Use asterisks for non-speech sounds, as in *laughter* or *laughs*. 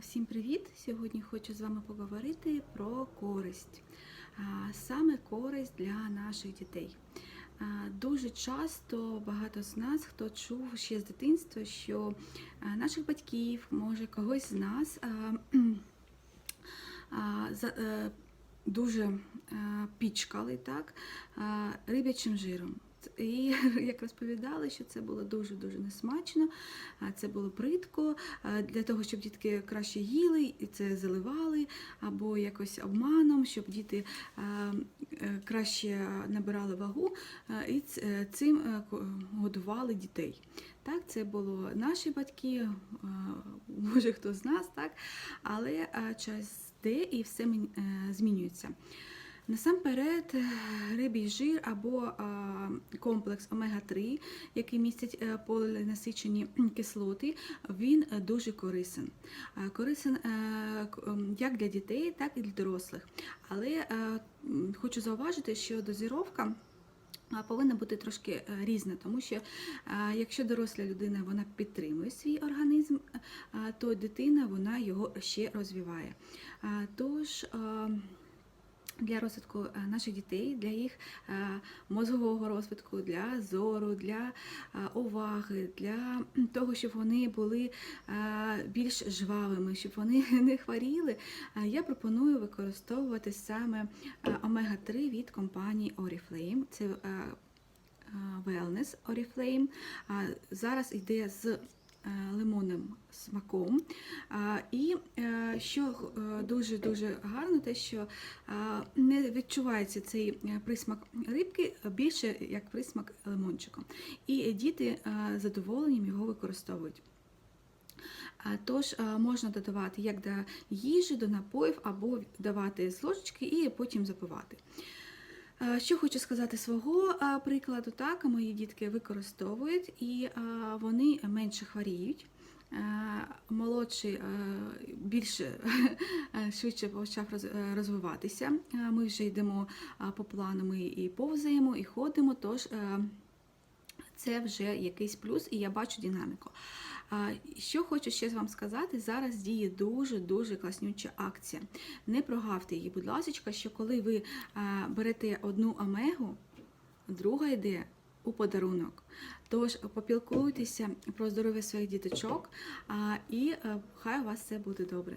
Всім привіт! Сьогодні хочу з вами поговорити про користь, саме користь для наших дітей. Дуже часто багато з нас, хто чув ще з дитинства, що наших батьків, може когось з нас е, дуже пічкали так, риб'ячим жиром. І *laughs* як розповідали, що це було дуже-дуже несмачно, це було притко. Для того, щоб дітки краще їли, і це заливали, або якось обманом, щоб діти е, краще набирали вагу, і е, цим е, годували дітей. Так, це було наші батьки, може хто з нас, так, але час йде і все змінюється. Насамперед, е, рибій жир або комплекс омега-3, який містить е, полінасичені *clears throat* кислоти, він е, дуже корисен. Корисен як для дітей, так і для дорослих. Але хочу зауважити, що дозіровка. Повинна бути трошки різна, тому що якщо доросла людина вона підтримує свій організм, то дитина вона його ще розвиває. Тож для розвитку е, наших дітей, для їх е, мозгового розвитку, для зору, для е, уваги, для того, щоб вони були більш жвавими, щоб вони *laughs* не хворіли, я пропоную використовувати саме е, омега-3 від компанії Oriflame. Це Wellness Oriflame. Зараз йде з лимонним смаком. І що е, дуже-дуже гарно, те, що е, не відчувається цей е, присмак рибки більше як присмак лимончика. І діти задоволенням його використовують. Тож можна додавати як до їжі, до напоїв, або давати з ложечки і потім запивати. Що хочу сказати свого прикладу, так мої дітки використовують і вони менше хворіють. Е, Молодший е, більше швидше почав е, розвиватися. Ми вже йдемо по плану, ми і повзаємо, і ходимо. Тож це вже якийсь плюс, і я бачу динаміку. Що хочу ще вам сказати, зараз діє дуже-дуже класнюча акція. Не прогавте її, будь ласка, що коли ви берете одну омегу, друга йде у подарунок. Тож попілкуйтеся про здоров'я своїх діточок, і е, хай у вас все буде добре.